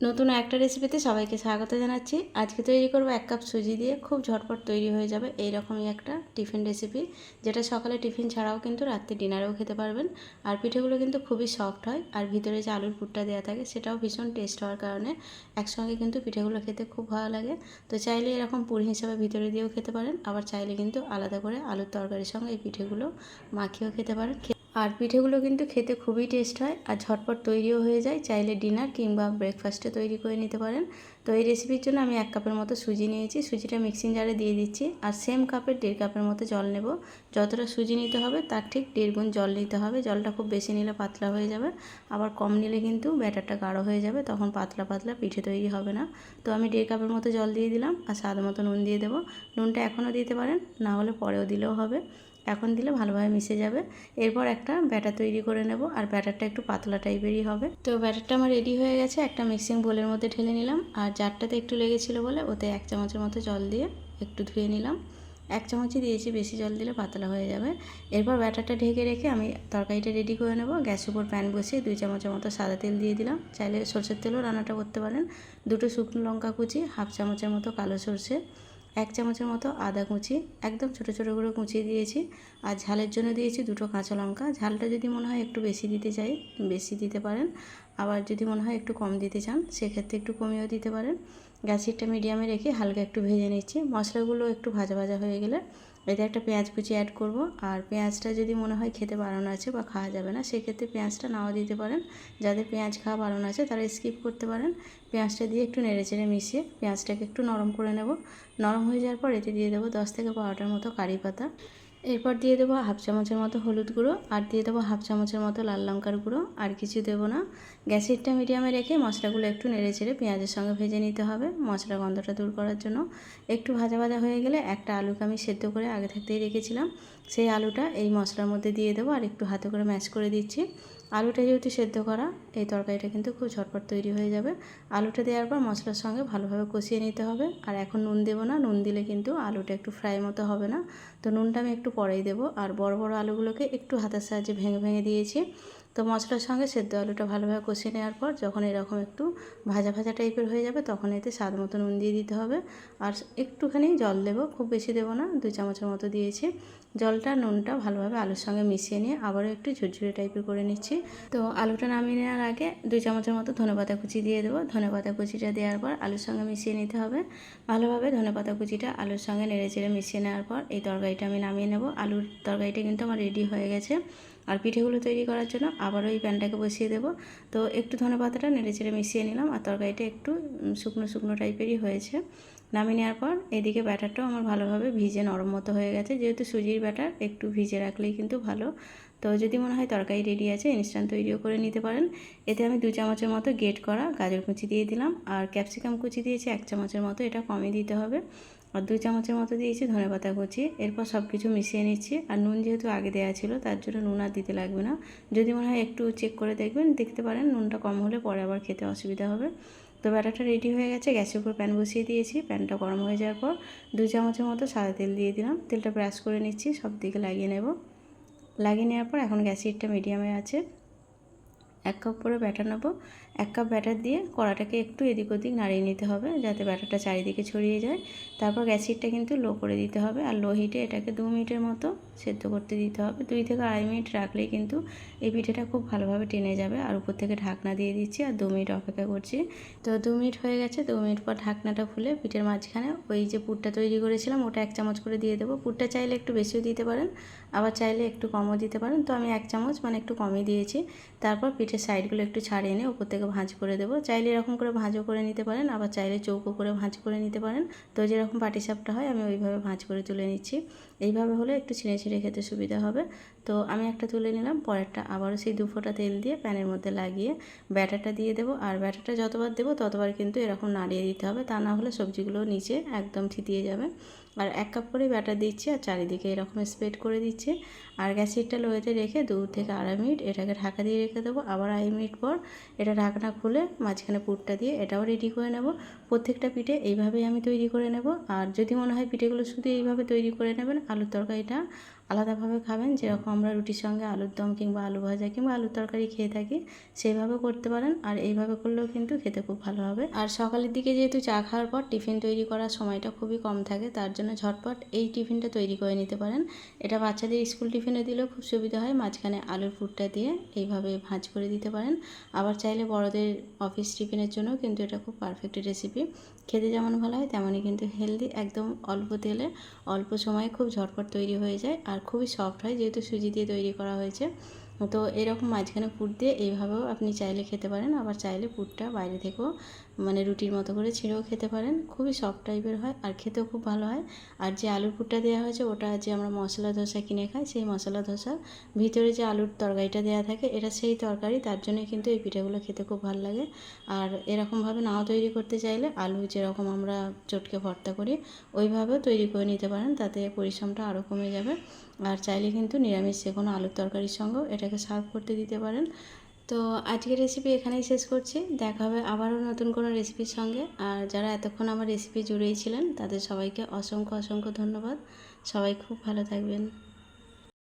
নতুন একটা রেসিপিতে সবাইকে স্বাগত জানাচ্ছি। আজকে তৈরি করব এক কাপ সুজি দিয়ে খুব ঝটপট তৈরি হয়ে যাবে এই রকমই একটা টিফিন রেসিপি যেটা সকালে টিফিন ছাড়াও কিন্তু রাত্রে ডিনারেও খেতে পারবেন। আর পিঠেগুলো কিন্তু খুবই সফট হয়, আর ভিতরে যে আলুর পুরটা দেওয়া থাকে সেটাও ভীষণ টেস্ট হওয়ার কারণে একসঙ্গে কিন্তু পিঠেগুলো খেতে খুব ভালো লাগে। তো চাইলে এরকম পুরি হিসাবে ভিতরে দিয়েও খেতে পারেন, আবার চাইলে কিন্তু আলাদা করে আলুর তরকারির সঙ্গে এই পিঠেগুলো মাখিয়েও খেতে পারেন। আর পিঠেগুলো কিন্তু খেতে খুবই টেস্ট হয় আর ঝটপট তৈরিও হয়ে যায়। চাইলে ডিনার কিংবা ব্রেকফাস্টে তৈরি করে নিতে পারেন। তো এই রেসিপির জন্য আমি এক কাপের মতো সুজি নিয়েছি। সুজিটা মিক্সিং জারে দিয়ে দিচ্ছি আর সেম কাপের দেড় কাপের মতো জল নেব। যতটা সুজি নিতে হবে তার ঠিক দেড় গুণ জল নিতে হবে। জলটা খুব বেশি নিলে পাতলা হয়ে যাবে। আবার কম নিলে কিন্তু ব্যাটারটা গাঢ় হয়ে যাবে। তখন পাতলা পাতলা পিঠে তৈরি হবে না। তো আমি দেড় কাপের মতো জল দিয়ে দিলাম আর স্বাদ মতো নুন দিয়ে দেবো। নুনটা এখনও দিতে পারেন, না হলে পরেও দিলেও হবে। এখন দিলে ভালোভাবে মিশে যাবে। এরপর একটা ব্যাটার তৈরি করে নেব আর ব্যাটারটা একটু পাতলা টাইপেরই হবে। তো ব্যাটারটা আমার রেডি হয়ে গেছে, একটা মিক্সিং বোলের মধ্যে ঢেলে নিলাম আর জারটাতে একটু লেগেছিলো বলে ওতে এক চামচের মতো জল দিয়ে একটু ধুয়ে নিলাম। এক চামচই দিয়েছি, বেশি জল দিলে পাতলা হয়ে যাবে। এরপর ব্যাটারটা ঢেকে রেখে আমি তরকারিটা রেডি করে নেব। গ্যাসের উপর প্যান বসিয়ে দুই চামচের মতো সাদা তেল দিয়ে দিলাম। চাইলে সর্ষের তেলও রান্নাটা করতে পারেন। দুটো শুকনো লঙ্কা কুচি, হাফ চামচের মতো কালো সর্ষে। এক চামচের মতো আদা কুঁচি, একদম ছোটো ছোটো করে কুঁচিয়ে দিয়েছি। আর ঝালের জন্য দিয়েছি দুটো কাঁচা লঙ্কা। ঝালটা যদি মনে হয় একটু বেশি দিতে চাই, বেশি দিতে পারেন। আবার যদি মনে হয় একটু কম দিতে চান, সেক্ষেত্রে একটু কমিয়েও দিতে পারেন। গ্যাসিটটা মিডিয়ামে রেখে হালকা একটু ভেজে নিচ্ছি। মশলাগুলো একটু ভাজা ভাজা হয়ে গেলে এতে একটা পেঁয়াজ কুচি অ্যাড করব। আর পেঁয়াজটা যদি মনে হয় খেতে বারণ আছে বা খাওয়া যাবে না, সেক্ষেত্রে পেঁয়াজটা নাও দিতে পারেন। যাদের পেঁয়াজ খাওয়া বারণ আছে, তারা স্কিপ করতে পারেন। পেঁয়াজটা দিয়ে একটু নেড়ে চেড়ে মিশিয়ে পেঁয়াজটাকে একটু নরম করে নেব। নরম হয়ে যাওয়ার পর এতে দিয়ে দেবো দশ থেকে বারোটার মতো কারি পাতা। এরপর দিয়ে দেবো হাফ চামচের মতো হলুদ গুঁড়ো, আর দিয়ে দেবো হাফ চামচের মতো লাল লঙ্কার গুঁড়ো, আর কিছু দেবো না। গ্যাসেরটা মিডিয়ামে রেখে মশলাগুলো একটু নেড়ে চেড়ে পেঁয়াজের সঙ্গে ভেজে নিতে হবে মশলা গন্ধটা দূর করার জন্য। একটু ভাজা ভাজা হয়ে গেলে একটা আলুকে আমি সেদ্ধ করে আগে থাকতেই রেখেছিলাম। সেই আলুটা এই মশলার মধ্যে দিয়ে দেবো, আর একটু হাতে করে ম্যাশ করে দিচ্ছি। আলুটা যেহেতু সেদ্ধ করা, এই তরকারিটা কিন্তু খুব ঝটপট তৈরি হয়ে যাবে। আলুটা দেওয়ার পর মশলার সঙ্গে ভালোভাবে কষিয়ে নিতে হবে। আর এখন নুন দেবো না, নুন দিলে কিন্তু আলুটা একটু ফ্রাই মতো হবে না। তো নুনটা আমি একটু পরেই দেবো। আর বড় বড় আলুগুলোকে একটু হাতের সাহায্যে ভেঙে ভেঙে দিয়েছি। তো মশলার সঙ্গে সেদ্ধ আলুটা ভালোভাবে কষিয়ে নেওয়ার পর যখন এরকম একটু ভাজা ভাজা টাইপের হয়ে যাবে, তখন এতে স্বাদ মতো নুন দিয়ে দিতে হবে। আর একটুখানি জল দেবো, খুব বেশি দেবো না, দুই চামচের মতো দিয়েছি। জলটা, নুনটা ভালোভাবে আলুর সঙ্গে মিশিয়ে নিয়ে আবারও একটু ঝুরঝুরে টাইপের করে নিচ্ছি। তো আলুটা নামিয়ে নেওয়ার আগে দুই চামচের মতো ধনেপাতা কুচি দিয়ে দেবো। ধনেপাতা কুচিটা দেওয়ার পর আলুর সঙ্গে মিশিয়ে নিতে হবে। ভালোভাবে ধনেপাতা কুচিটা আলুর সঙ্গে নেড়ে চেড়ে মিশিয়ে নেওয়ার পর এই তরকারিটা আমি নামিয়ে নেব। আলুর তরকারিটা কিন্তু আমার রেডি হয়ে গেছে। আর পিঠেগুলো তৈরি করার জন্য আবারও এই প্যানটাকে বসিয়ে দেবো। তো একটু ধনে পাতাটা নেড়ে চেড়ে মিশিয়ে নিলাম আর তরকারিটা একটু শুকনো শুকনো টাইপেরই হয়েছে। নামিয়ে নেওয়ার পর এদিকে ব্যাটারটাও আমার ভালোভাবে ভিজে নরম মতো হয়ে গেছে। যেহেতু সুজির ব্যাটার, একটু ভিজে রাখলেই কিন্তু ভালো। তো যদি মনে হয় তরকারি রেডি আছে ইনস্ট্যান্ট তৈরিও করে নিতে পারেন। এতে আমি দু চামচের মতো গেট করা গাজর কুচি দিয়ে দিলাম। আর ক্যাপসিকাম কুচি দিয়েছি এক চামচের মতো, এটা কমে দিতে হবে। আর দুই চামচের মতো দিয়েছি ধনে পাতা কুচি। এরপর সব কিছু মিশিয়ে নিচ্ছি। আর নুন যেহেতু আগে দেওয়া ছিল, তার জন্য নুন আর দিতে লাগবে না। যদি মনে হয় একটু চেক করে দেখবেন, দেখতে পারেন নুনটা কম হলে পরে আবার খেতে অসুবিধা হবে। তো ব্যাটারটা রেডি হয়ে গেছে, গ্যাসের উপর প্যান বসিয়ে দিয়েছি। প্যানটা গরম হয়ে যাওয়ার পর দু চামচের মতো সাদা তেল দিয়ে দিলাম। তেলটা ব্রাশ করে নিচ্ছি, সব দিকে লাগিয়ে নেব। লাগিয়ে নেওয়ার পর এখন গ্যাস হিটটা মিডিয়ামে আছে। এক কাপ করে ব্যাটার নেব। এক কাপ ব্যাটার দিয়ে কড়াটাকে একটু এদিক ওদিক নাড়িয়ে নিতে হবে যাতে ব্যাটারটা চারিদিকে ছড়িয়ে যায়। তারপর গ্যাস হিটটা কিন্তু লো করে দিতে হবে আর লো হিটে এটাকে দু মিনিটের মতো সেদ্ধ করতে দিতে হবে। দুই থেকে আড়াই মিনিট রাখলেই কিন্তু এই পিঠেটা খুব ভালোভাবে টেনে যাবে আর উপর থেকে ঢাকনা দিয়ে দিচ্ছি আর দু মিনিট অপেক্ষা করছি। তো দু মিনিট হয়ে গেছে, দু মিনিট পর ঢাকনাটা খুলে পিঠের মাঝখানে ওই যে পুরটা তৈরি করেছিলাম ওটা এক চামচ করে দিয়ে দেবো। পুরটা চাইলে একটু বেশিও দিতে পারেন, আবার চাইলে একটু কমও দিতে পারেন। তো আমি এক চামচ মানে একটু কমই দিয়েছি। তারপর পিঠের সাইডগুলো একটু ছাড়িয়ে নিয়ে উপর থেকে ভাঁজ করে দেবো। চাইলে এরকম করে ভাঁজও করে নিতে পারেন, আবার চাইলে চৌকো করে ভাঁজ করে নিতে পারেন। তো যেরকম পাটিসাপটা হয়, আমি ওইভাবে ভাঁজ করে তুলে নিচ্ছি। এইভাবে হলে একটু ছিঁড়ে ছিঁড়ে খেতে সুবিধা হবে। তো আমি একটা তুলে নিলাম, পরেরটা আবারও সেই দু ফোঁটা তেল দিয়ে প্যানের মধ্যে লাগিয়ে ব্যাটারটা দিয়ে দেবো। আর ব্যাটারটা যতবার দেবো ততবার কিন্তু এরকম নাড়িয়ে দিতে হবে, তা না হলে সবজিগুলো নিচে একদম থিতিয়ে যাবে। আর এক কাপ করে ব্যাটার দিচ্ছি আর চারিদিকে এরকম স্প্রেড করে দিচ্ছে। আর গ্যাসিটটা লোয়েতে রেখে দু থেকে আড়াই মিনিট এটাকে ঢাকা দিয়ে রেখে দেবো। আবার আড়াই মিনিট পর এটা ঢাকনা খুলে মাঝখানে পুরটা দিয়ে এটাও রেডি করে নেব। প্রত্যেকটা পিঠে এইভাবেই আমি তৈরি করে নেব। আর যদি মনে হয় পিঠেগুলো শুধু এইভাবে তৈরি করে নেবেন, আলুর তরকারিটা আলাদাভাবে খাবেন, যেরকম আমরা রুটির সঙ্গে আলুর দম কিংবা আলু ভাজা কিংবা আলুর তরকারি খেয়ে থাকি, সেইভাবে করতে পারেন। আর এইভাবে করলেও কিন্তু খেতে খুব ভালো হবে। আর সকালের দিকে যেহেতু চা খাওয়ার পর টিফিন তৈরি করার সময়টা খুবই কম থাকে, তার জন্য ঝটপট এই টিফিনটা তৈরি করে নিতে পারেন। এটা বাচ্চাদের স্কুল টিফিনে দিলেও খুব সুবিধা হয়, মাঝখানে আলুর পুরটা দিয়ে এইভাবে ভাঁজ করে দিতে পারেন। আবার চাইলে বড়দের অফিস টিফিনের জন্য কিন্তু এটা খুব পারফেক্ট রেসিপি। খেতে যেমন ভালো হয়, তেমনই কিন্তু হেলদি, একদম অল্প তেলে, অল্প সময়ে খুব ঝটপট তৈরি হয়ে যায়। আর খুবই সফট হয়, যেহেতু সুজি দিয়ে তৈরি করা হয়েছে। তো এরকম মাঝখানে পুর দিয়ে এইভাবেও আপনি চাইলে খেতে পারেন। আবার চাইলে পুরটা বাইরে থেকেও মানে রুটির মতো করে ছিঁড়েও খেতে পারেন। খুবই সফট টাইপের হয় আর খেতেও খুব ভালো হয়। আর যে আলুর পুরটা দেওয়া হয়েছে, ওটা যে আমরা মশলা ধোসা কিনে খাই, সেই মশলা ধোসা। ভিতরে যে আলুর তরকারিটা দেওয়া থাকে, এটা সেই তরকারি, তার জন্যই কিন্তু এই পিঠাগুলো খেতে খুব ভালো লাগে। আর এরকমভাবে নাও তৈরি করতে চাইলে আলু যেরকম আমরা চটকে ভর্তা করি, ওইভাবেও তৈরি করে নিতে পারেন, তাতে পরিশ্রমটা আরও কমে যাবে। আর চাইলে কিন্তু নিরামিষ যে কোনো আলুর তরকারির সঙ্গেও এটাকে সার্ভ করতে দিতে পারেন। তো আজকের রেসিপি এখানেই শেষ করছি। দেখা হবে আবারও নতুন কোনো রেসিপির সঙ্গে। আর যারা এতক্ষণ আমার রেসিপি জুড়েই ছিলেন, তাদের সবাইকে অসংখ্য অসংখ্য ধন্যবাদ। সবাই খুব ভালো থাকবেন।